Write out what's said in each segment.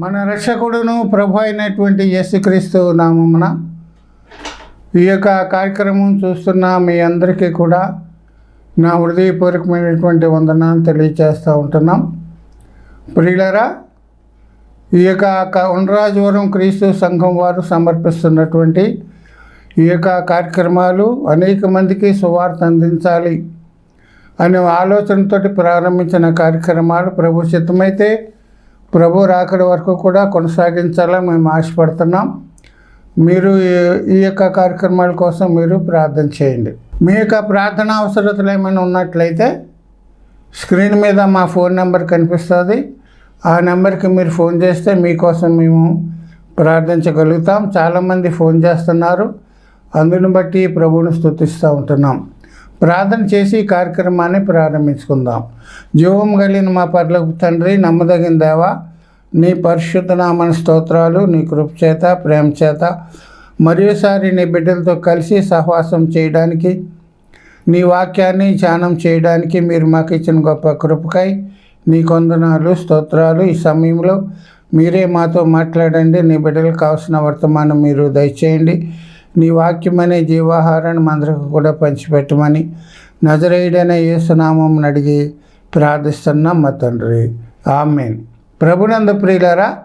మన రక్షకుడును ప్రభు అయినటువంటి యేసుక్రీస్తు నామమున ఈ యొక్క కార్యక్రమం చూస్తున్న మీ అందరికీ కూడా నా హృదయపూర్వకమైనటువంటి వందనాన్ని తెలియజేస్తూ ఉంటున్నాం. ప్రియులరా ఈ యొక్క క- ఉండ్రాజవరం క్రీస్తు సంఘం వారు సమర్పిస్తున్నటువంటి ఈ యొక్క కార్యక్రమాలు అనేక మందికి సువార్త అందించాలి అనే ఆలోచనతోటి ప్రారంభించిన కార్యక్రమాలు ప్రభు చిత్తమైతే ప్రభు రాకడి వరకు కూడా కొనసాగించాలని మేము ఆశపడుతున్నాం. మీరు ఈ- ఈ యొక్క కార్యక్రమాల కోసం మీరు ప్రార్థన చేయండి. మీ యొక్క ప్రార్థన అవసరతలు ఏమైనా ఉన్నట్లయితే స్క్రీన్ మీద మా ఫోన్ నెంబర్ కనిపిస్తుంది. ఆ నెంబర్కి మీరు ఫోన్ చేస్తే మీకోసం మేము ప్రార్థించగలుగుతాం. చాలామంది ఫోన్ చేస్తున్నారు. అందుని బట్టి ప్రభువుని స్తుతిస్తూ ఉంటున్నాం. ప్రార్థన చేసి ఈ కార్యక్రమాన్ని ప్రారంభించుకుందాం. జీవం కలిగిన మా పర్లకు తండ్రి నమ్మదగిన దేవా నీ పరిశుద్ధ నామన స్తోత్రాలు నీ కృప చేత ప్రేమ చేత మరోసారి నీ బిడ్డలతో కలిసి సహవాసం చేయడానికి నీ వాక్యాన్ని ధ్యానం చేయడానికి మీరు మాకు ఇచ్చిన గొప్ప కృపకై నీ కొందనాలు స్తోత్రాలు ఈ సమయంలో మీరే మాతో మాట్లాడండి. నీ బిడ్డలకు కావాల్సిన వర్తమానం మీరు దయచేయండి. నీ వాక్యం అనే జీవాహారాన్ని మందరికి కూడా పంచిపెట్టమని నజరేయుడైన యేసునామం అడిగి ప్రార్థిస్తున్నాం మా తండ్రి. ఆమెన్. ప్రభునంద ప్రియులారా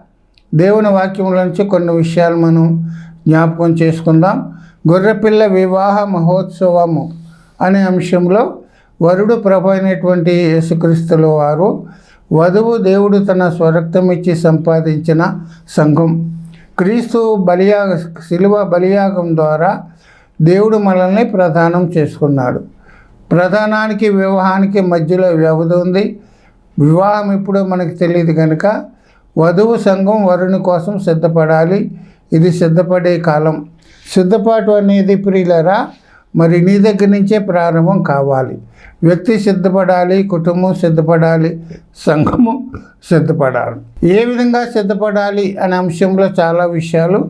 దేవుని వాక్యంలో నుంచి కొన్ని విషయాలు మనం జ్ఞాపకం చేసుకుందాం. గొర్రెపిల్ల వివాహ మహోత్సవము అనే అంశంలో వరుడు ప్రభు అయినటువంటి యేసుక్రీస్తుల వారు వధువు దేవుడు తన స్వరక్తం ఇచ్చి సంపాదించిన సంఘం. క్రీస్తు బలియాగ శిలువ బలియాగం ద్వారా దేవుడు మనల్ని ప్రదానం చేసుకున్నాడు. ప్రధానానికి వివాహానికి మధ్యలో వ్యవధి ఉంది. వివాహం ఇప్పుడు మనకు తెలియదు కనుక వధువు సంఘం వరుని కోసం సిద్ధపడాలి. ఇది సిద్ధపడే కాలం. సిద్ధపాటు అనేది ప్రియులరా మరి నీ దగ్గర నుంచే ప్రారంభం కావాలి. వ్యక్తి సిద్ధపడాలి కుటుంబం సిద్ధపడాలి సంఘము సిద్ధపడాలి. ఏ విధంగా సిద్ధపడాలి అనే అంశంలో చాలా విషయాలు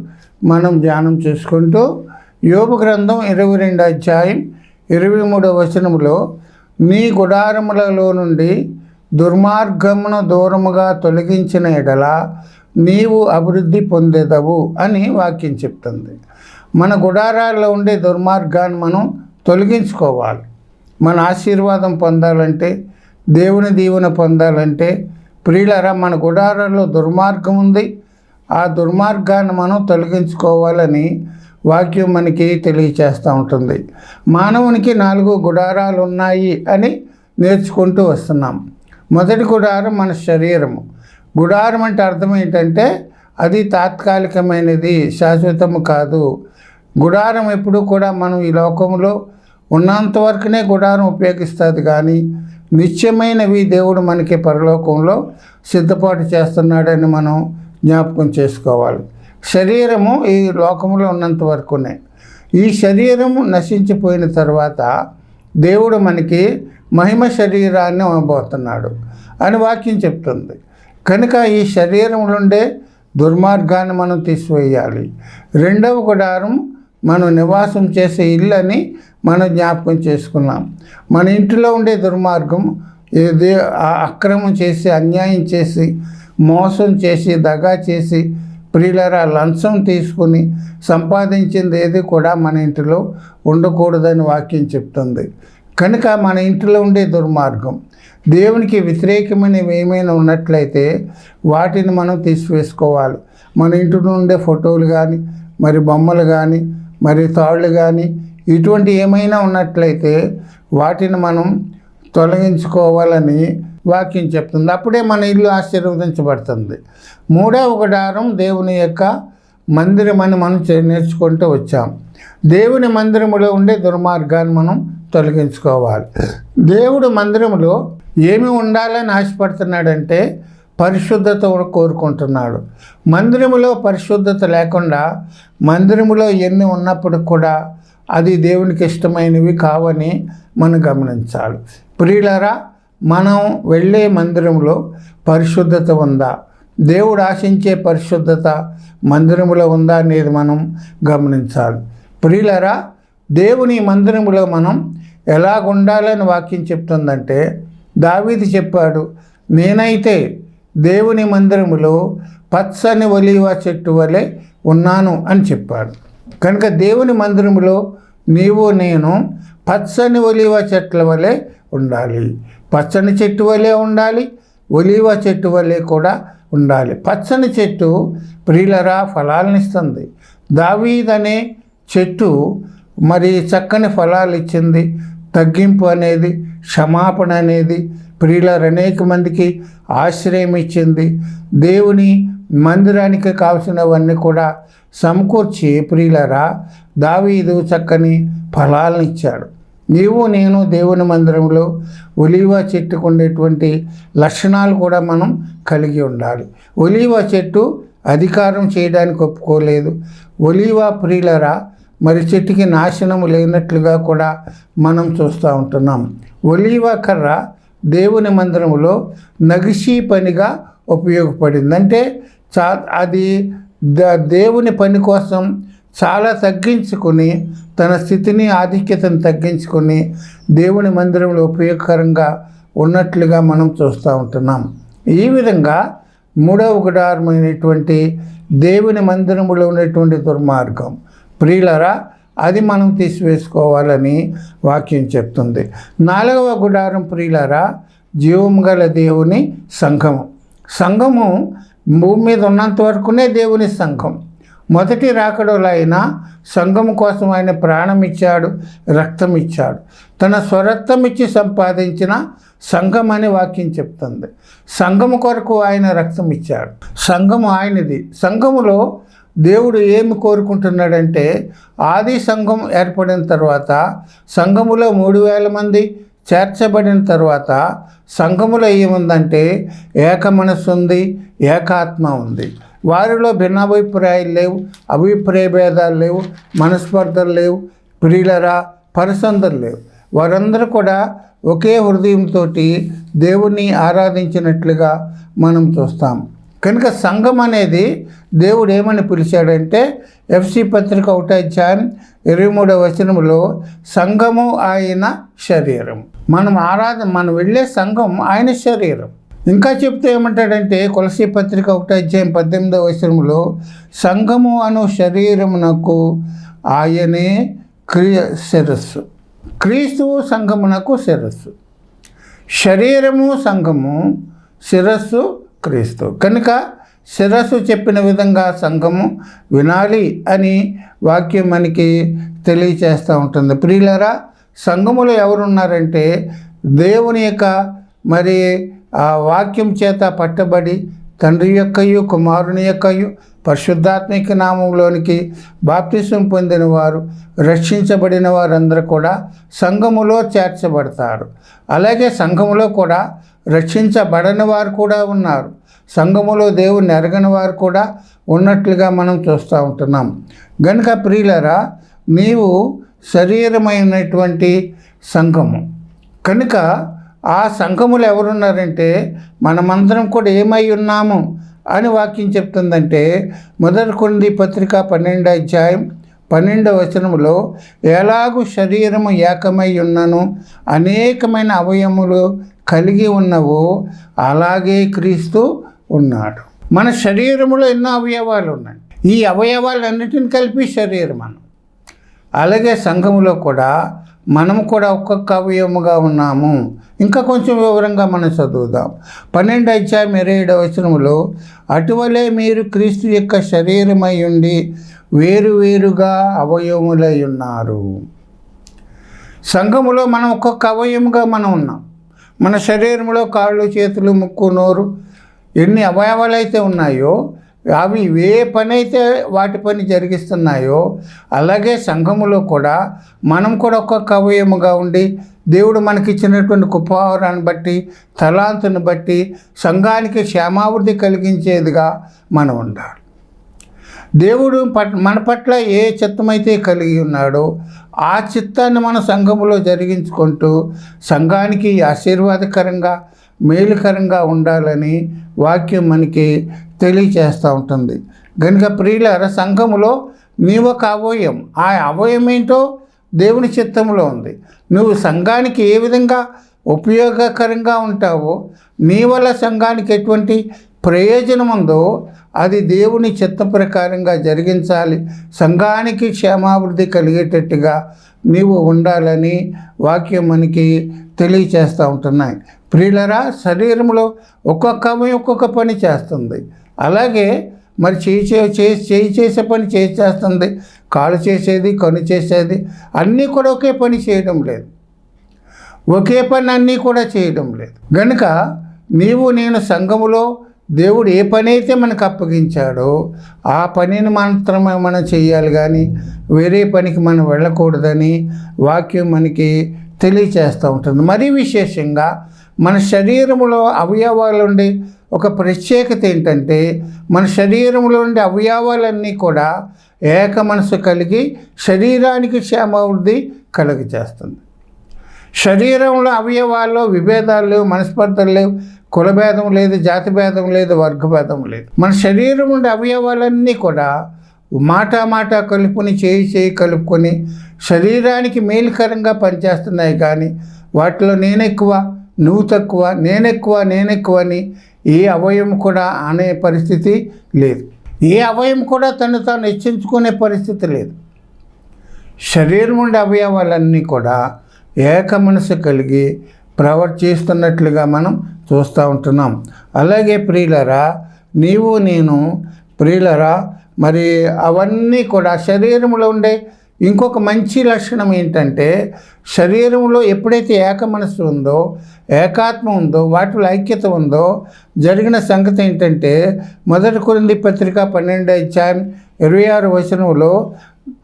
మనం ధ్యానం చేసుకుంటూ యోగ గ్రంథం ఇరవై రెండు అధ్యాయం ఇరవై మూడవ వచనములో నీ గుడారములలో నుండి దుర్మార్గమును దూరముగా తొలగించిన ఎడల నీవు అభివృద్ధి పొందేదవు అని వాక్యం చెప్తుంది. మన గుడారాల్లో ఉండే దుర్మార్గాన్ని మనం తొలగించుకోవాలి. మన ఆశీర్వాదం పొందాలంటే దేవుని దీవెన పొందాలంటే ప్రియులరా మన గుడారాల్లో దుర్మార్గం ఉంది. ఆ దుర్మార్గాన్ని మనం తొలగించుకోవాలని వాక్యం మనకి తెలియచేస్తూ ఉంటుంది. మానవునికి నాలుగు గుడారాలు ఉన్నాయి అని నేర్చుకుంటూ వస్తున్నాం. మొదటి గుడారం మన శరీరము. గుడారం అంటే అర్థం ఏంటంటే అది తాత్కాలికమైనది శాశ్వతము కాదు. గుడారం ఎప్పుడు కూడా మనం ఈ లోకంలో ఉన్నంత వరకునే గుడారం ఉపయోగిస్తుంది కానీ నిత్యమైనవి దేవుడు మనకి పరలోకంలో సిద్ధపాటు చేస్తున్నాడని మనం జ్ఞాపకం చేసుకోవాలి. శరీరము ఈ లోకంలో ఉన్నంత వరకునే. ఈ శరీరము నశించిపోయిన తర్వాత దేవుడు మనకి మహిమ శరీరాన్ని ఇవ్వబోతున్నాడు అని వాక్యం చెప్తుంది. కనుక ఈ శరీరంలో ఉండే దుర్మార్గాన్ని మనం తీసివేయాలి. రెండవ గుడారం మనం నివాసం చేసే ఇల్లు అని మనం జ్ఞాపకం చేసుకున్నాం. మన ఇంటిలో ఉండే దుర్మార్గం ఏది అక్రమం చేసి అన్యాయం చేసి మోసం చేసి దగా చేసి ప్రియులరా లంచం తీసుకుని సంపాదించింది ఏది కూడా మన ఇంటిలో ఉండకూడదని వాక్యం చెప్తుంది. కనుక మన ఇంటిలో ఉండే దుర్మార్గం దేవునికి వ్యతిరేకమైనవి ఏమైనా ఉన్నట్లయితే వాటిని మనం తీసివేసుకోవాలి. మన ఇంటి ఉండే ఫోటోలు కానీ మరి బొమ్మలు కానీ మరి తాళ్ళు కానీ ఇటువంటి ఏమైనా ఉన్నట్లయితే వాటిని మనం తొలగించుకోవాలని వాక్యం చెప్తుంది. అప్పుడే మన ఇల్లు ఆశీర్వదించబడుతుంది. మూడవ గుడారం దేవుని యొక్క మందిరం అని మనం చే- నేర్చుకుంటూ వచ్చాం. దేవుని మందిరములో ఉండే దుర్మార్గాన్ని మనం తొలగించుకోవాలి. దేవుడు మందిరములో ఏమి ఉండాలని ఆశపడుతున్నాడంటే పరిశుద్ధత కోరుకుంటున్నాడు. మందిరములో పరిశుద్ధత లేకుండా మందిరములో ఎన్ని ఉన్నప్పుడు కూడా అది దేవునికి ఇష్టమైనవి కావని మనం గమనించాలి. ప్రియులరా మనం వెళ్ళే మందిరంలో పరిశుద్ధత ఉందా? దేవుడు ఆశించే పరిశుద్ధత మందిరంలో ఉందా అనేది మనం గమనించాలి. ప్రియులరా దేవుని మందిరంలో మనం ఎలాగుండాలని వాక్యం చెప్తుందంటే దావీది చెప్పాడు నేనైతే దేవుని మందిరములో పచ్చని ఒలివ చెట్టు వలె ఉన్నాను అని చెప్పాడు. కనుక దేవుని మందిరములో నీవు నేను పచ్చని ఒలివ చెట్ల వలె ఉండాలి. పచ్చని చెట్టు వలె ఉండాలి ఒలివ చెట్టు వలె కూడా ఉండాలి. పచ్చని చెట్టు ప్రియులరా ఫలాలనిస్తుంది దావీదనే చెట్టు మరి చక్కని ఫలాలు ఇచ్చింది. తగ్గింపు అనేది క్షమాపణ అనేది ప్రియులారు అనేక మందికి ఆశ్రయం ఇచ్చింది. దేవుని మందిరానికి కావలసినవన్నీ కూడా సమకూర్చి ప్రియులరా దావీదు చక్కని ఫలాలను ఇచ్చాడు. నీవు నేను దేవుని మందిరంలో ఒలివ చెట్టుకు ఉండేటువంటి లక్షణాలు కూడా మనం కలిగి ఉండాలి. ఒలివ చెట్టు అధికారం చేయడానికి ఒప్పుకోలేదు. ఒలివ ప్రియులరా మరి చెట్టుకి నాశనం లేనట్లుగా కూడా మనం చూస్తూ ఉంటున్నాం. ఒలీవ కర్ర దేవుని మందిరంలో నగిషి పనిగా ఉపయోగపడింది. అంటే చా అది ద దేవుని పని కోసం చాలా తగ్గించుకుని తన స్థితిని ఆధిక్యతను తగ్గించుకొని దేవుని మందిరంలో ఉపయోగకరంగా ఉన్నట్లుగా మనం చూస్తూ ఉంటున్నాం. ఈ విధంగా మూడవ గుడారమైనటువంటి దేవుని మందిరములో ఉన్నటువంటి దుర్మార్గం ప్రియులరా అది మనం తీసివేసుకోవాలని వాక్యం చెప్తుంది. నాలుగవ గుడారం ప్రియులరా జీవం గల దేవుని సంఘము. సంఘము భూమి మీద ఉన్నంత వరకునే దేవుని సంఘం. మొదటి రాకడలో ఆయన సంఘం కోసం ఆయన ప్రాణం ఇచ్చాడు రక్తం ఇచ్చాడు. తన స్వరక్తం ఇచ్చి సంపాదించిన సంఘం అని వాక్యం చెప్తుంది. సంఘము కొరకు ఆయన రక్తం ఇచ్చాడు. సంఘము ఆయనది. సంఘములో దేవుడు ఏమి కోరుకుంటున్నాడంటే ఆది సంఘం ఏర్పడిన తర్వాత సంఘములో మూడు వేల మంది చేర్చబడిన తర్వాత సంఘములో ఏముందంటే ఏక మనస్సు ఉంది ఏకాత్మ ఉంది. వారిలో భిన్నాభిప్రాయాలు లేవు అభిప్రాయ భేదాలు లేవు మనస్పర్ధలు లేవు ప్రియులరా పరిసందలు లేవు. వారందరూ కూడా ఒకే హృదయంతో దేవుణ్ణి ఆరాధించినట్లుగా మనం చూస్తాం. కనుక సంఘం అనేది దేవుడు ఏమని పిలిచాడంటే ఎఫ్సి పత్రిక ఒకటో అధ్యాయం ఇరవై మూడో వచనంలో సంఘము ఆయన శరీరం. మనం ఆరాధన మనం వెళ్ళే సంఘం ఆయన శరీరం. ఇంకా చెప్తే ఏమంటాడంటే కొలసి పత్రిక ఒకటో అధ్యాయం పద్దెనిమిదవ వచనంలో సంఘము అను శరీరమునకు ఆయనే క్రియ శిరస్సు. క్రీస్తువు సంఘమునకు శిరస్సు. శరీరము సంఘము శిరస్సు క్రీస్తు. కనుక శిరస్సు చెప్పిన విధంగా సంఘము వినాలి అని వాక్యం మనకి తెలియచేస్తూ ఉంటుంది. ప్రియులరా సంఘములో ఎవరున్నారంటే దేవుని యొక్క మరి ఆ వాక్యం చేత పట్టబడి తండ్రి యొక్కయు కుమారుని యొక్కయు పరిశుద్ధాత్మిక నామంలోనికి బాప్తిసం పొందిన వారు రక్షించబడిన వారందరూ కూడా సంఘములో చేర్చబడతారు. అలాగే సంఘములో కూడా రక్షించబడని వారు కూడా ఉన్నారు. సంఘములో దేవుని ఎరగని వారు కూడా ఉన్నట్లుగా మనం చూస్తూ ఉంటున్నాం. గనుక ప్రియులరా నీవు శరీరమైనటువంటి సంఘము. కనుక ఆ సంఘములు ఎవరున్నారంటే మనమందరం కూడా ఏమై ఉన్నాము అని వాక్యం చెప్తుందంటే మొదటి కొన్ని పత్రిక పన్నెండు అధ్యాయం పన్నెండవ వచనంలో ఎలాగు శరీరము ఏకమై ఉన్నను అనేకమైన అవయములు కలిగి ఉన్నవో అలాగే క్రీస్తు ఉన్నాడు. మన శరీరంలో ఎన్నో అవయవాలు ఉన్నాయి. ఈ అవయవాలన్నిటిని కలిపి శరీరం మనం అలాగే సంఘములో కూడా మనం కూడా ఒక్కొక్క అవయముగా ఉన్నాము. ఇంకా కొంచెం వివరంగా మనం చదువుదాం. పన్నెండు అధ్యాయం ఇరవై ఏడవ వచనంలో అటువలే మీరు క్రీస్తు యొక్క శరీరమై ఉండి వేరువేరుగా అవయవములై ఉన్నారు. సంఘములో మనం ఒక్కొక్క అవయముగా మనం ఉన్నాం. మన శరీరంలో కాళ్ళు చేతులు ముక్కు నోరు ఎన్ని అవయవాలు అయితే ఉన్నాయో అవి ఏ పనైతే వాటి పని జరిగిస్తున్నాయో అలాగే సంఘములో కూడా మనం కూడా ఒక్కొక్క అవయముగా ఉండి దేవుడు మనకిచ్చినటువంటి కుపావరాన్ని బట్టి తలాంతుని బట్టి సంఘానికి క్షేమావృద్ధి కలిగించేదిగా మనం ఉండాలి. దేవుడు పట్ మన పట్ల ఏ చిత్తమైతే కలిగి ఉన్నాడో ఆ చిత్తాన్ని మన సంఘములో జరిగించుకుంటూ సంఘానికి ఆశీర్వాదకరంగా మేలుకరంగా ఉండాలని వాక్యం మనకి తెలియచేస్తూ ఉంటుంది. కనుక ప్రియులార సంఘములో నీ ఒక అవయం ఆ అవయం ఏంటో దేవుని చిత్తంలో ఉంది. నువ్వు సంఘానికి ఏ విధంగా ఉపయోగకరంగా ఉంటావో నీ వల్ల సంఘానికి ఎటువంటి ప్రయోజనం ఉందో అది దేవుని చిత్త ప్రకారంగా జరిగించాలి. సంఘానికి క్షేమాభివృద్ధి కలిగేటట్టుగా నీవు ఉండాలని వాక్యం మనకి తెలియచేస్తూ ఉంటున్నాయి. ప్రియులరా శరీరంలో ఒక్కొక్క అవయవం ఒక్కొక్క పని చేస్తుంది. అలాగే మరి చేయి చే- చేయి చేసే పని చేసి చేస్తుంది. కాలు చేసేది కను చేసేది అన్నీ కూడా ఒకే పని చేయడం లేదు. ఒకే పని అన్నీ కూడా చేయడం లేదు. గనుక నీవు నేను సంఘములో దేవుడు ఏ పని అయితే మనకు అప్పగించాడో ఆ పనిని మాత్రమే మనం చేయాలి కానీ వేరే పనికి మనం వెళ్ళకూడదని వాక్యం మనకి తెలియచేస్తూ ఉంటుంది. మరీ విశేషంగా మన శరీరంలో అవయవాలు ఉండే ఒక ప్రత్యేకత ఏంటంటే మన శరీరంలో ఉండే అవయవాలన్నీ కూడా ఏక మనసు కలిగి శరీరానికి క్షేమావృద్ధి కలుగజేస్తుంది. శరీరంలో అవయవాల్లో విభేదాలు లేవు మనస్పర్ధలు లేవు కులభేదం లేదు జాతి భేదం లేదు వర్గభేదం లేదు. మన శరీరం ఉండే అవయవాలన్నీ కూడా మాట మాట కలుపుకొని చేయి చేయి కలుపుకొని శరీరానికి మేలుకరంగా పనిచేస్తున్నాయి కానీ వాటిలో నేను ఎక్కువ నువ్వు తక్కువ నేనెక్కువ నేనెక్కువ అని ఏ అవయం కూడా అనే పరిస్థితి లేదు. ఏ అవయం కూడా తను తాను హెచ్చించుకునే పరిస్థితి లేదు. శరీరం ఉండే అవయవాలన్నీ కూడా ఏక మనసు కలిగి ప్రవర్తిస్తున్నట్లుగా మనం చూస్తూ ఉంటున్నాం. అలాగే ప్రియులరా నీవు నేను ప్రియులరా మరి అవన్నీ కూడా శరీరంలో ఉండే ఇంకొక మంచి లక్షణం ఏంటంటే శరీరంలో ఎప్పుడైతే ఏక మనసు ఉందో ఏకాత్మ ఉందో వాటిలో ఐక్యత ఉందో జరిగిన సంగతి ఏంటంటే మొదటి కొరింది పత్రిక పన్నెండు అధ్యాయం ఇరవై ఆరు వచనంలో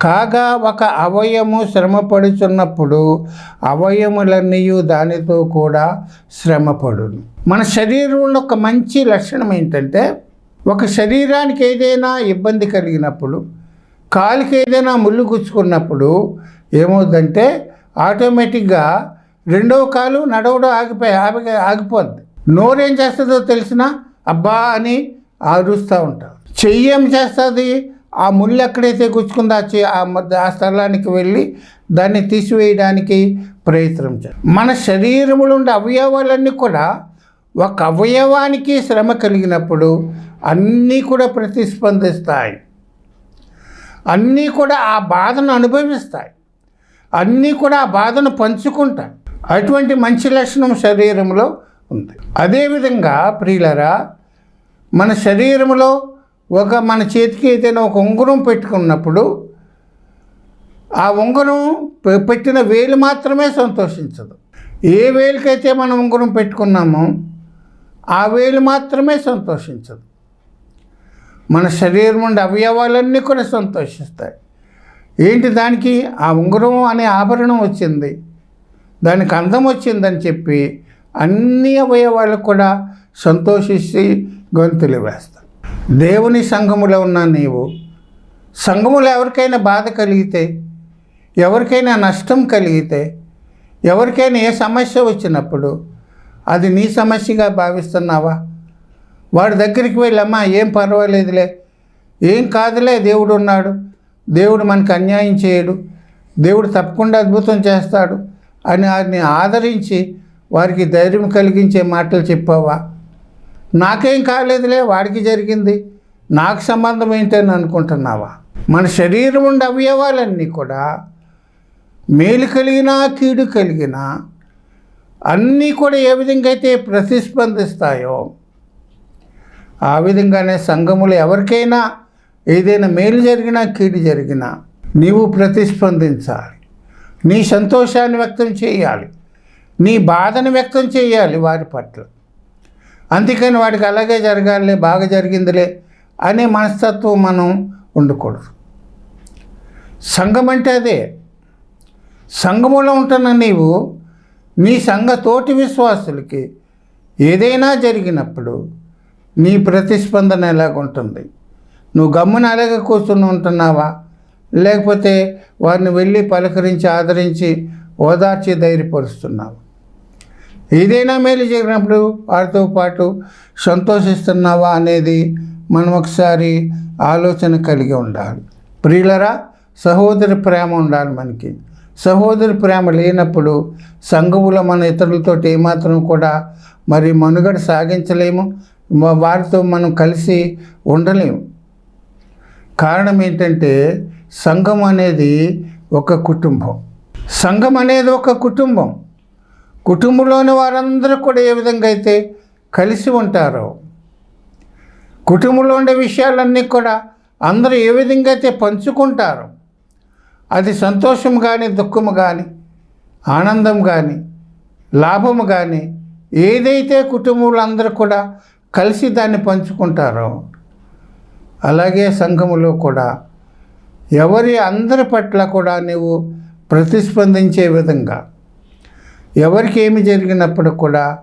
కాగా ఒక అవయము శ్రమపడుచున్నప్పుడు అవయములన్నీ దానితో కూడా శ్రమపడును. మన శరీరంలో ఒక మంచి లక్షణం ఏంటంటే ఒక శరీరానికి ఏదైనా ఇబ్బంది కలిగినప్పుడు కాలికి ఏదైనా ముళ్ళు గుచ్చుకున్నప్పుడు ఏమవుతుందంటే ఆటోమేటిక్గా రెండవ కాలు నడవడం ఆగిపోయి ఆగి ఆగిపోద్ది. నోరేం చేస్తుందో తెలిసిన అబ్బా అని ఆరుస్తూ ఉంటాం చెయ్యి ఏం చేస్తుంది? ఆ ముళ్ళు ఎక్కడైతే గుచ్చుకుందో ఆ ఆ మధ్య ఆ స్థలానికి వెళ్ళి దాన్ని తీసివేయడానికి ప్రయత్నం మన శరీరంలో ఉండే అవయవాలన్నీ కూడా ఒక అవయవానికి శ్రమ కలిగినప్పుడు అన్నీ కూడా ప్రతిస్పందిస్తాయి. అన్నీ కూడా ఆ బాధను అనుభవిస్తాయి. అన్నీ కూడా ఆ బాధను పంచుకుంటాయి. అటువంటి మంచి లక్షణం శరీరంలో ఉంది. అదేవిధంగా ప్రియులరా మన శరీరంలో ఒక మన చేతికి ఏదైనా ఒక ఉంగరం పెట్టుకున్నప్పుడు ఆ ఉంగరం పెట్టిన వేలు మాత్రమే సంతోషించదు. ఏ వేలుకైతే మనం ఉంగరం పెట్టుకున్నామో ఆ వేలు మాత్రమే సంతోషించదు. మన శరీరం ఉండే అవయవాలన్నీ కూడా సంతోషిస్తాయి. ఏంటి దానికి? ఆ ఉంగరం అనే ఆభరణం వచ్చింది. దానికి అందం వచ్చిందని చెప్పి అన్ని అవయవాలకు కూడా సంతోషించి గొంతులు వేస్తారు దేవుని సంఘములో ఉన్న నీవు సంఘములో ఎవరికైనా బాధ కలిగితే ఎవరికైనా నష్టం కలిగితే ఎవరికైనా ఏ సమస్య వచ్చినప్పుడు అది నీ సమస్యగా భావిస్తున్నావా? వాడి దగ్గరికి వెళ్ళి అమ్మా ఏం పర్వాలేదులే. ఏం కాదులే దేవుడు ఉన్నాడు. దేవుడు మనకు అన్యాయం చేయడు. దేవుడు తప్పకుండా అద్భుతం చేస్తాడు అని వారిని ఆదరించి వారికి ధైర్యం కలిగించే మాటలు చెప్పావా? నాకేం కాలేదులే వాడికి జరిగింది. నాకు సంబంధం ఏంటని అనుకుంటున్నావా? మన శరీరం ఉండే అవయవాలన్నీ కూడా మేలు కలిగినా కీడు కలిగినా అన్నీ కూడా ఏ విధంగా అయితే ప్రతిస్పందిస్తాయో ఆ విధంగానే సంఘములు ఎవరికైనా ఏదైనా మేలు జరిగినా కీడు జరిగినా నీవు ప్రతిస్పందించాలి. నీ సంతోషాన్ని వ్యక్తం చేయాలి. నీ బాధను వ్యక్తం చేయాలి వారి పట్ల. అందుకని వాడికి అలాగే జరగాలి బాగా జరిగిందిలే అనే మనస్తత్వం మనం ఉండకూడదు. సంఘం అంటే అదే. సంఘములో ఉంటున్న నీవు నీ సంఘ తోటి విశ్వాసులకి ఏదైనా జరిగినప్పుడు నీ ప్రతిస్పందన ఎలాగుంటుంది? నువ్వు గమ్మున అలాగే కూర్చుని ఉంటున్నావా? లేకపోతే వారిని వెళ్ళి పలకరించి ఆదరించి ఓదార్చి ధైర్యపరుస్తున్నావు? ఏదైనా మేలు చేసినప్పుడు వారితో పాటు సంతోషిస్తున్నావా అనేది మనం ఒకసారి ఆలోచన కలిగి ఉండాలి. ప్రియులరా సహోదరి ప్రేమ ఉండాలి మనకి. సహోదరి ప్రేమ లేనప్పుడు సంఘములో మన ఇతరులతో ఏమాత్రం కూడా మరి మనుగడ సాగించలేము. వారితో మనం కలిసి ఉండలేము కారణం ఏంటంటే సంఘం అనేది ఒక కుటుంబం. సంఘం అనేది ఒక కుటుంబం. కుటుంబంలోని వారందరూ కూడా ఏ విధంగా అయితే కలిసి ఉంటారో కుటుంబంలో ఉండే విషయాలన్నీ కూడా అందరూ ఏ విధంగా అయితే పంచుకుంటారో అది సంతోషం కానీ దుఃఖము కానీ ఆనందం కానీ లాభము కానీ ఏదైతే కుటుంబంలో అందరూ కూడా కలిసి దాన్ని పంచుకుంటారు. అలాగే సంఘములో కూడా. ఎవరి అందరి పట్ల కూడా నీవు ప్రతిస్పందించే విధంగా. ఎవరికి ఏమి జరిగినప్పుడు కూడా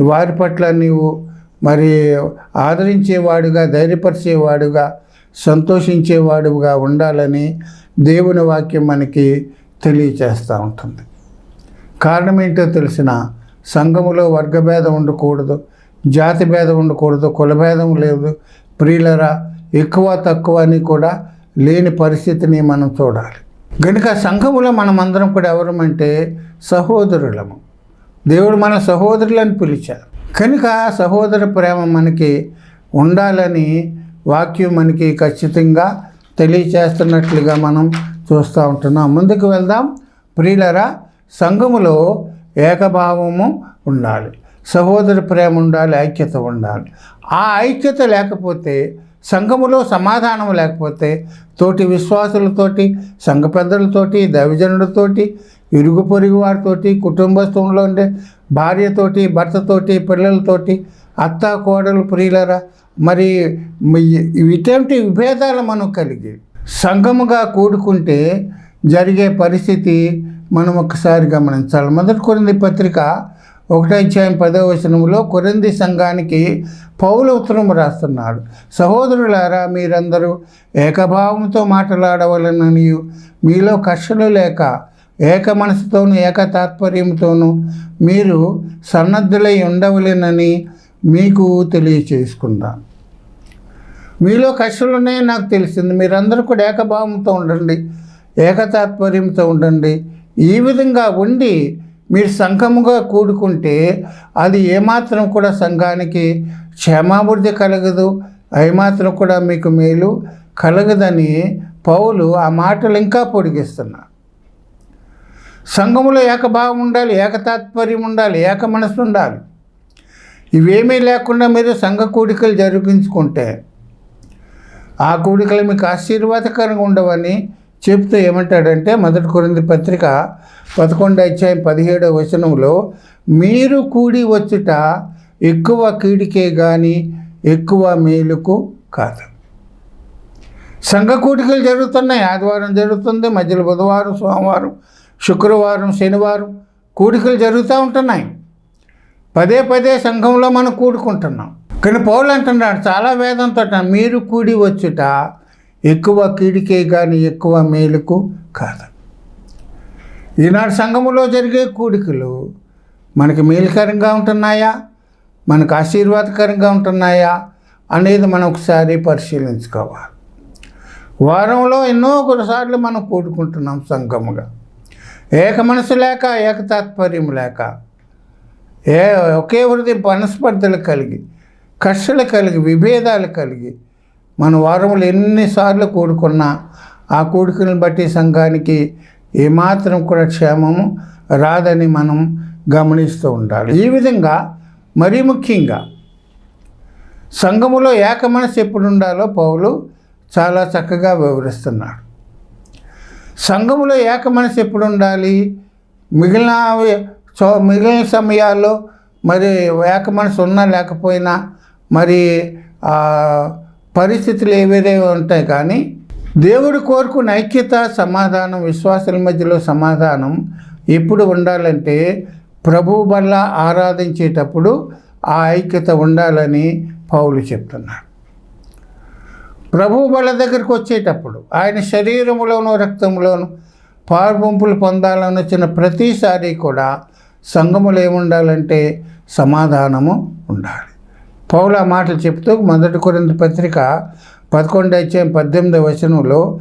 వారి పట్ల నీవు మరి ఆదరించేవాడుగా ధైర్యపరిచేవాడుగా సంతోషించేవాడుగా ఉండాలని దేవుని వాక్యం మనకి తెలియచేస్తూ ఉంటుంది. కారణం ఏంటో తెలిసిన సంఘములో వర్గభేదం ఉండకూడదు. జాతి భేదం ఉండకూడదు కులభేదం లేదు. ప్రియులరా ఎక్కువ తక్కువ అని కూడా లేని పరిస్థితిని మనం చూడాలి. కనుక సంఘములో మనమందరం కూడా ఎవరమంటే సహోదరులము. దేవుడు మన సహోదరులని పిలిచారు కనుక సహోదర ప్రేమ మనకి ఉండాలని వాక్యం మనకి ఖచ్చితంగా తెలియచేస్తున్నట్లుగా మనం చూస్తూ ఉంటున్నాం. ముందుకు వెళ్దాం. ప్రియులరా సంఘములో ఏకభావము ఉండాలి. సహోదర ప్రేమ ఉండాలి ఐక్యత ఉండాలి. ఆ ఐక్యత లేకపోతే సంఘములో సమాధానం లేకపోతే తోటి విశ్వాసులతోటి సంఘ పెద్దలతోటి దైవజనులతోటి ఇరుగు పొరుగు వారితోటి కుటుంబస్థంలో ఉండే భార్యతోటి భర్తతోటి పిల్లలతోటి అత్త కోడలు ప్రియులరా మరి ఇటువంటి విభేదాలు మనం కలిగి సంఘముగా కూడుకుంటే జరిగే పరిస్థితి మనం ఒకసారి గమనించాలి. మొదటి కొన్ని పత్రిక ఒకటో అధ్యాయం పదో వచనంలో కొరింది సంఘానికి పౌలు ఉత్తరం రాస్తున్నాడు. సహోదరులారా మీరందరూ ఏకభావంతో మాట్లాడవలనని మీలో కష్టలు లేక ఏక మనసుతోనూ ఏక తాత్పర్యంతోనూ మీరు సన్నద్ధులై ఉండవలెనని మీకు తెలియచేసుకుందాం. మీలో కష్టాలు ఉన్నాయని నాకు తెలిసింది. మీరందరూ కూడా ఏకభావంతో ఉండండి ఏకతాత్పర్యంతో ఉండండి. ఈ విధంగా ఉండి మీరు సంఘముగా కూడుకుంటే అది ఏమాత్రం కూడా సంఘానికి క్షేమాభివృద్ధి కలగదు ఏమాత్రం కూడా మీకు మేలు కలగదని పౌలు ఆ మాటలు ఇంకా పొడిగిస్తున్నారు. సంఘములో ఏకభావం ఉండాలి ఏకతాత్పర్యం ఉండాలి ఏక మనసు ఉండాలి. ఇవేమీ లేకుండా మీరు సంఘ కూడికలు జరిపించుకుంటే ఆ కూడికలు మీకు ఆశీర్వాదకరంగా ఉండవని చెప్తే ఏమంటాడంటే మొదటి కొరింది పత్రిక పదకొండు అధ్యాయం పదిహేడవ వచనంలో మీరు కూడి వచ్చుట ఎక్కువ కీడికే కానీ ఎక్కువ మేలుకు కాదు. సంఘ కూడికలు జరుగుతున్నాయి. ఆదివారం జరుగుతుంది మధ్యలో బుధవారం సోమవారం శుక్రవారం శనివారం కూడికలు జరుగుతూ ఉంటున్నాయి. పదే పదే సంఘంలో మనం కూడుకుంటున్నాం. కానీ పౌలు అంటున్నాడు చాలా వేదంతో మీరు కూడి వచ్చుట ఎక్కువ కీడికే కానీ ఎక్కువ మేలుకు కాదు. ఈనాడు సంఘములో జరిగే కూడికలు మనకి మేలుకరంగా ఉంటున్నాయా? మనకు ఆశీర్వాదకరంగా ఉంటున్నాయా? అనేది మనం ఒకసారి పరిశీలించుకోవాలి. వారంలో ఎన్నో కొన్నిసార్లు మనం కూడుకుంటున్నాం సంఘముగా. ఏక మనసు లేక ఏక తాత్పర్యం లేక ఏ ఒకే వృద్ధి మనస్పర్ధలు కలిగి కష్టలు కలిగి విభేదాలు కలిగి మన వారములు ఎన్నిసార్లు కూడుకున్నా ఆ కూడుకుని బట్టి సంఘానికి ఏమాత్రం కూడా క్షేమము రాదని మనం గమనిస్తూ ఉండాలి. ఈ విధంగా మరీ ముఖ్యంగా సంఘములో ఏక మనసు ఎప్పుడు ఉండాలో పౌలు చాలా చక్కగా వివరిస్తున్నాడు. సంఘములో ఏక మనసు ఎప్పుడు ఉండాలి? మిగిలిన చో మిగిలిన సమయాల్లో మరి ఏక మనసు ఉన్నా లేకపోయినా మరి పరిస్థితులు ఏవేదే ఉంటాయి కానీ దేవుడు కోరుకున్న ఐక్యత సమాధానం విశ్వాసుల మధ్యలో సమాధానం ఎప్పుడు ఉండాలంటే ప్రభు వల్ల ఆరాధించేటప్పుడు ఆ ఐక్యత ఉండాలని పౌలు చెప్తున్నాడు. ప్రభు బల దగ్గరికి వచ్చేటప్పుడు ఆయన శరీరములోను రక్తంలోను పాల్పంపులు పొందాలని వచ్చిన ప్రతిసారి కూడా సంఘములు ఏముండాలంటే సమాధానము ఉండాలి. పౌల మాటలు చెప్తూ మొదటి కొరింత పత్రిక పదకొండు అధ్యాయం పద్దెనిమిది వచనంలో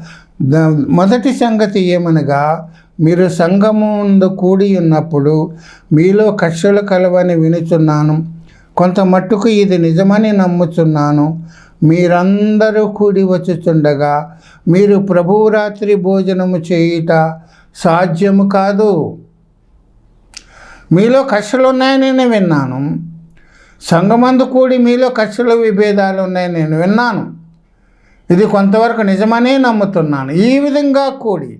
మొదటి సంగతి ఏమనగా మీరు సంఘముందు కూడి ఉన్నప్పుడు మీలో కక్షలు కలవని వినుచున్నాను. కొంత మట్టుకు ఇది నిజమని నమ్ముచున్నాను. మీరందరూ కూడి వచ్చుచుండగా మీరు ప్రభువు రాత్రి భోజనము చేయుట సాధ్యము కాదు. మీలో కక్షలు ఉన్నాయని నేను విన్నాను. సంఘమందు కూడి మీలో కక్షల విభేదాలు ఉన్నాయని నేను విన్నాను. ఇది కొంతవరకు నిజమనే నమ్ముతున్నాను. ఈ విధంగా కూడి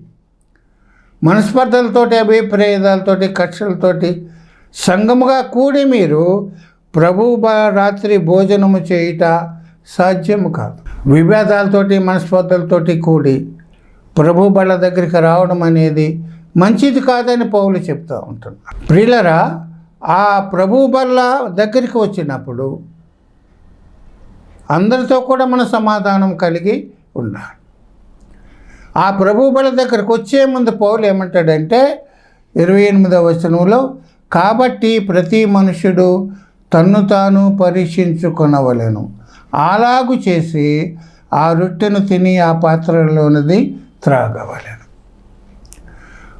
మనస్పర్ధలతోటి అభిప్రాయాలతోటి కక్షలతోటి సంఘముగా కూడి మీరు ప్రభు బ- రాత్రి భోజనము చేయుట సాధ్యము కాదు. విభేదాలతోటి మనస్పర్ధలతోటి కూడి ప్రభు బళ్ళ దగ్గరికి రావడం అనేది మంచిది కాదని పౌలు చెప్తూ ఉంటున్నారు ప్రియులరా ఆ ప్రభు బల్ల దగ్గరికి వచ్చినప్పుడు అందరితో కూడా మన సమాధానం కలిగి ఉండాలి ఆ ప్రభు బల దగ్గరకు వచ్చే ముందు పౌలు ఏమంటాడంటే ఇరవై ఎనిమిదవ వచనంలో కాబట్టి ప్రతి మనుషుడు తన్ను తాను పరీక్షించుకొనవలెను. అలాగు చేసి ఆ రొట్టెను తిని ఆ పాత్రలోనిది త్రాగవలెను.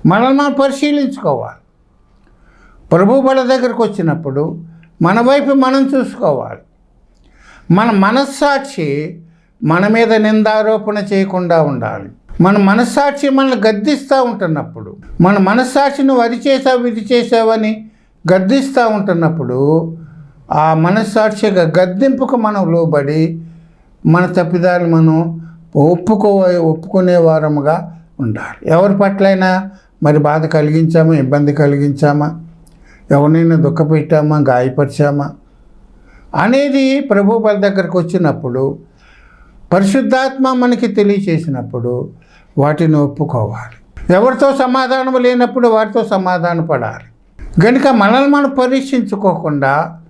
మనల్ని మనం పరిశీలించుకోవాలి. ప్రభు బల దగ్గరకు వచ్చినప్పుడు మన వైపు మనం చూసుకోవాలి. మన మనస్సాక్షి మన మీద నిందారోపణ చేయకుండా ఉండాలి. మన మనస్సాక్షి మనల్ని గద్దిస్తూ ఉంటున్నప్పుడు మన మనస్సాక్షి నువ్వు అది చేసావు ఇది చేసావని గద్దిస్తూ ఉంటున్నప్పుడు ఆ మనస్సాక్షిగా గద్దింపుకు మనం లోబడి మన తప్పిదాలు మనం ఒప్పుకో ఒప్పుకునే వారముగా ఉండాలి. ఎవరి పట్లైనా మరి బాధ కలిగించామా ఇబ్బంది కలిగించామా? ఎవరినైనా దుఃఖపెట్టామా? గాయపరిచామా? అనేది ప్రభు వారి దగ్గరకు వచ్చినప్పుడు పరిశుద్ధాత్మ మనకి తెలియచేసినప్పుడు వాటిని ఒప్పుకోవాలి. ఎవరితో సమాధానం లేనప్పుడు వారితో సమాధాన పడాలి. కనుక మనల్ని మనం పరీక్షించుకోకుండా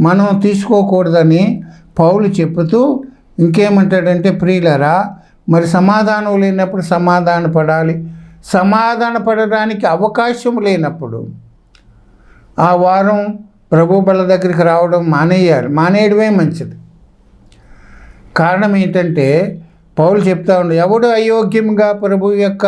మనం తీసుకోకూడదని పౌలు చెబుతూ ఇంకేమంటాడంటే ప్రియులరా మరి సమాధానం లేనప్పుడు సమాధాన పడాలి. సమాధాన పడడానికి అవకాశం లేనప్పుడు ఆ వారం ప్రభు బల దగ్గరికి రావడం మానేయాలి. మానేయడమే మంచిది. కారణం ఏంటంటే పౌలు చెప్తా ఉండే ఎవడు అయోగ్యంగా ప్రభు యొక్క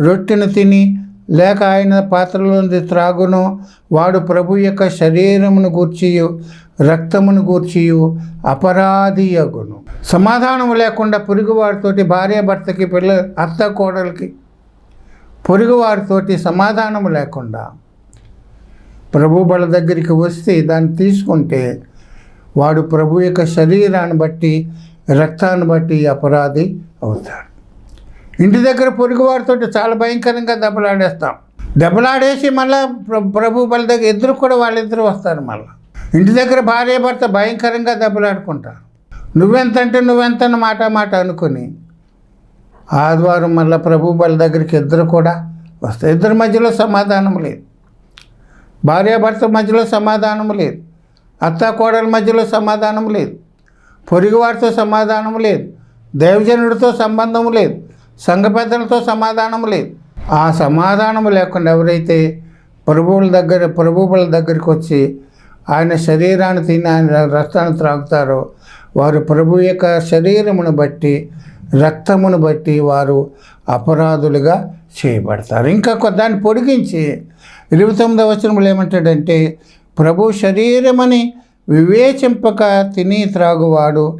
రొట్టెను తిని లేక ఆయన పాత్రలోంది త్రాగునో వాడు ప్రభు యొక్క శరీరమును గూర్చియు రక్తమును గూర్చియు అపరాధి అగును సమాధానం లేకుండా పొరుగువారితోటి భార్యాభర్తకి పిల్ల అత్త కోడలికి పొరుగువారితోటి సమాధానం లేకుండా ప్రభు బల దగ్గరికి వస్తే దాన్ని తీసుకుంటే వాడు ప్రభు యొక్క శరీరాన్ని బట్టి రక్తాన్ని బట్టి అపరాధి అవుతాడు. ఇంటి దగ్గర పొరుగు వారితో చాలా భయంకరంగా దెబ్బలాడేస్తాం. దెబ్బలాడేసి మళ్ళా ప్రభు బల దగ్గర ఇద్దరు కూడా వాళ్ళిద్దరు వస్తారు మళ్ళీ. ఇంటి దగ్గర భార్య భర్త భయంకరంగా దెబ్బలాడుకుంటారు. నువ్వెంత అంటే నువ్వెంత మాట మాట అనుకుని ఆదివారం మళ్ళీ ప్రభు బల దగ్గరికి ఇద్దరు కూడా వస్తారు. ఇద్దరి మధ్యలో సమాధానం లేదు. భార్యాభర్త మధ్యలో సమాధానం లేదు. అత్త కోడల మధ్యలో సమాధానం లేదు. పొరుగువారితో సమాధానం లేదు. దైవజనుడితో సంబంధం లేదు. సంఘ పెద్దలతో సమాధానం లేదు. ఆ సమాధానం లేకుండా ఎవరైతే ప్రభువుల దగ్గర ప్రభువుల దగ్గరికి వచ్చి ఆయన శరీరాన్ని తిని ఆయన రక్తాన్ని త్రాగుతారో వారు ప్రభు యొక్క శరీరమును బట్టి రక్తమును బట్టి వారు అపరాధులుగా చేయబడతారు. ఇంకా కొ- దాన్ని పొడిగించి ఇరవై తొమ్మిదవ వచనంలో ఏమంటాడంటే ప్రభు శరీరమని వివేచింపక తిని త్రాగువాడు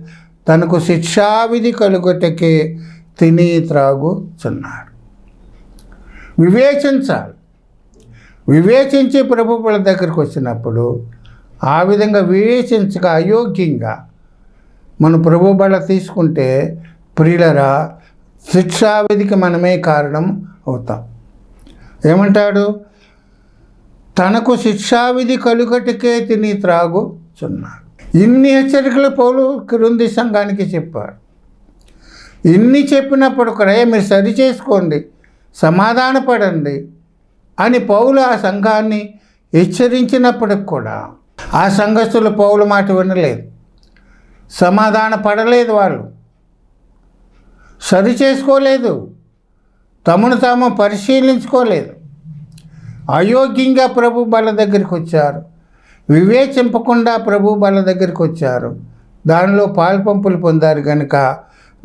తనకు శిక్షావిధి కలుగుటకే తిని త్రాగుచున్నాడు. వివేచించాలి. వివేచించి ప్రభువుల దగ్గరికి వచ్చినప్పుడు ఆ విధంగా వివేచించక అయోగ్యంగా మన ప్రభు బల తీసుకుంటే ప్రియులరా శిక్షావిధికి మనమే కారణం అవుతా ఏమంటాడు? తనకు శిక్షావిధి కలుగటికే తిని త్రాగుచున్నాడు ఇన్ని హెచ్చరికలు పౌలు క్రింది సంఘానికి చెప్పాడు. ఇన్ని చెప్పినప్పుడు కూడా "ఏ, మీరు సరి చేసుకోండి సమాధానపడండి అని పౌలు ఆ సంఘాన్ని హెచ్చరించినప్పటికి కూడా ఆ సంఘస్థులు పౌలు మాట వినలేదు. సమాధాన పడలేదు వాళ్ళు. సరి చేసుకోలేదు. తమను తాము పరిశీలించుకోలేదు. అయోగ్యంగా ప్రభు బల దగ్గరికి వచ్చారు. వివేచింపకుండా ప్రభు బల దగ్గరికి వచ్చారు. దానిలో పాల్పంపులు పొందారు కనుక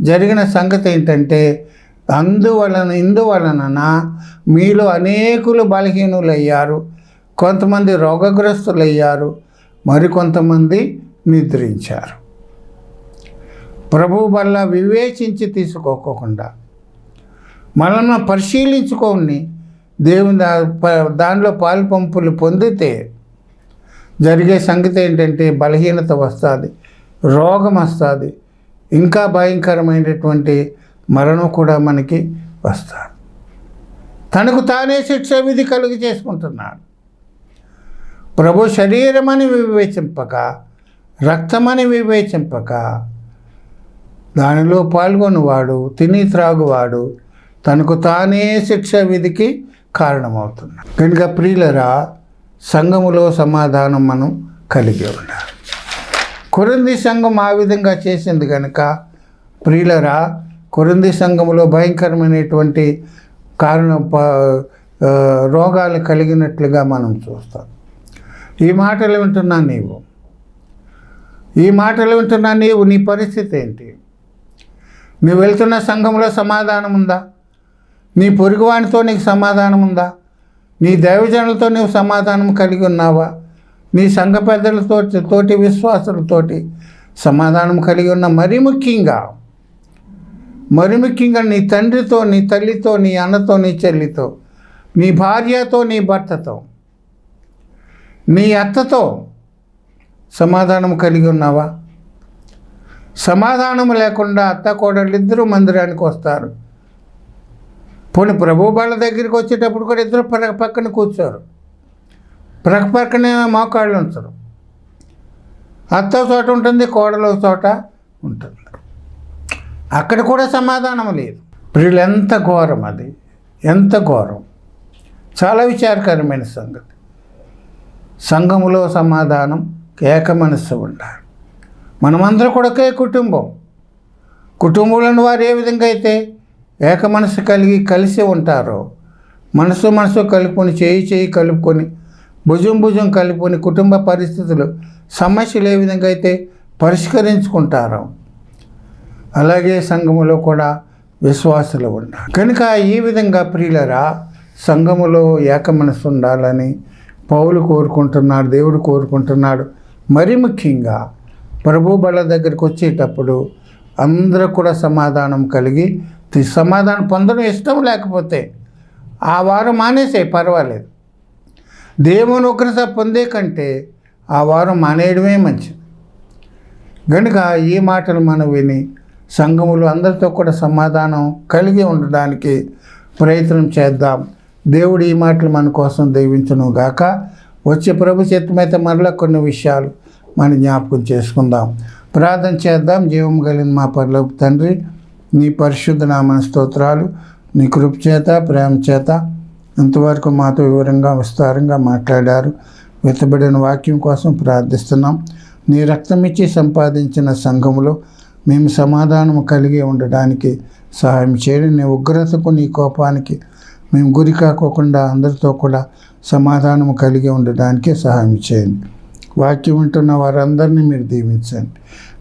జరిగిన సంగతి ఏంటంటే అందువలన ఇందువలన మీలో అనేకులు బలహీనులయ్యారు. కొంతమంది రోగగ్రస్తులయ్యారు. మరికొంతమంది నిద్రించారు. ప్రభు వల్ల వివేచించి తీసుకోకుండా మనల్ని పరిశీలించుకొని దేవుని దా- ప- దానిలో పాలు పంపులు పొందితే జరిగే సంగతి ఏంటంటే బలహీనత వస్తుంది రోగం వస్తుంది ఇంకా భయంకరమైనటువంటి మరణం కూడా మనకి వస్తుంది. తనకు తానే శిక్ష విధి కలుగు చేసుకుంటున్నాడు. ప్రభు శరీరమని వివేచింపక రక్తమని వివేచింపక దానిలో పాల్గొనివాడు తిని త్రాగువాడు తనకు తానే శిక్ష విధికి కారణమవుతున్నాడు కనుక ప్రియులరా సంఘములో సమాధానం మనం కలిగి ఉండాలి. కొరింది సంఘం ఆ విధంగా చేసింది కనుక ప్రియులరా కొరింది సంఘములో భయంకరమైనటువంటి కారణ రోగాలు కలిగినట్లుగా మనం చూస్తాం. ఈ మాటలు వింటున్నా నీవు? ఈ మాటలు వింటున్నా నీవు? నీ పరిస్థితి ఏంటి? నువ్వు వెళ్తున్న సంఘంలో సమాధానం ఉందా? నీ పొరుగువానితో నీకు సమాధానం ఉందా నీ దైవజనులతో నీవు సమాధానం కలిగి ఉన్నావా? నీ సంఘ పెద్దలతో తోటి విశ్వాసులతోటి సమాధానం కలిగి ఉన్న మరీ ముఖ్యంగా మరి ముఖ్యంగా నీ తండ్రితో నీ తల్లితో నీ అన్నతో నీ చెల్లితో నీ భార్యతో నీ భర్తతో నీ అత్తతో సమాధానం కలిగి ఉన్నావా? సమాధానం లేకుండా అత్త కోడళ్ళిద్దరూ మందిరానికి వస్తారు. పోనీ ప్రభు వాళ్ళ దగ్గరికి వచ్చేటప్పుడు కూడా ఇద్దరు పక్క పక్కన కూర్చోరు. ప్రక్క పక్కనే మోకాళ్ళు ఉంటారు అత్త చోట ఉంటుంది కోడలు చోట ఉంటుంది. అక్కడ కూడా సమాధానం లేదు. ప్రియులు ఎంత ఘోరం అది. ఎంత ఘోరం. చాలా విచారకరమైన సంగతి. సంఘములో సమాధానం ఏక మనస్సు ఉండాలి. మనమందరం కూడా ఒకే కుటుంబం. కుటుంబంలోని వారు ఏ విధంగా అయితే ఏక మనసు కలిగి కలిసి ఉంటారో మనసు మనసు కలుపుకొని చేయి చేయి కలుపుకొని భుజం భుజం కలుపుకొని కుటుంబ పరిస్థితులు సమస్యలు ఏ విధంగా అయితే పరిష్కరించుకుంటారో అలాగే సంఘములో కూడా విశ్వాసులు ఉన్నారు కనుక ఈ విధంగా ప్రియులరా సంఘములో ఏక మనసు ఉండాలని పౌలు కోరుకుంటున్నాడు దేవుడు కోరుకుంటున్నాడు. మరి ముఖ్యంగా ప్రభు బల దగ్గరికి వచ్చేటప్పుడు అందరూ కూడా సమాధానం కలిగి సమాధానం పొందడం ఇష్టం లేకపోతే ఆ వారం మానేసే పర్వాలేదు. దేవుని ఉగ్రత పొందే కంటే ఆ వారం మానేయడమే మంచిది. కనుక ఈ మాటలు మనం విని సంఘములు అందరితో కూడా సమాధానం కలిగి ఉండడానికి ప్రయత్నం చేద్దాం. దేవుడు ఈ మాటలు మన కోసం దీవించను గాక. వచ్చే ప్రభు చిత్తమైతే మరలా కొన్ని విషయాలు మనం జ్ఞాపకం చేసుకుందాం. ప్రార్థన చేద్దాం. జీవం కలిగిన మా పరలోపు తండ్రి నీ పరిశుద్ధ నామన స్తోత్రాలు నీ కృప చేత ప్రేమ చేత ఇంతవరకు మాతో వివరంగా విస్తారంగా మాట్లాడారు. వెతబడిన వాక్యం కోసం ప్రార్థిస్తున్నాం. నీ రక్తం ఇచ్చి సంపాదించిన సంఘములో మేము సమాధానం కలిగి ఉండడానికి సహాయం చేయండి. నీ ఉగ్రతకు నీ కోపానికి మేము గురి కాకోకుండా అందరితో కూడా సమాధానం కలిగి ఉండడానికి సహాయం చేయండి. వాక్యం వింటున్న వారందరినీ మీరు దీవించండి.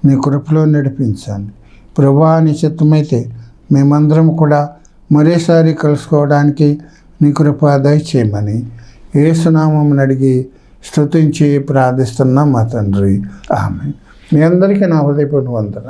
నీ కృపలో నడిపించండి. ప్రభా నీ చిత్తమైతే మేమందరం కూడా మరోసారి కలుసుకోవడానికి నీ కృప దయచేయమని ఏసునామం అడిగి స్తుతించి ప్రార్థిస్తున్నాం మా తండ్రి. ఆమె మీ అందరికీ నా హృదయపూర్ణ వందన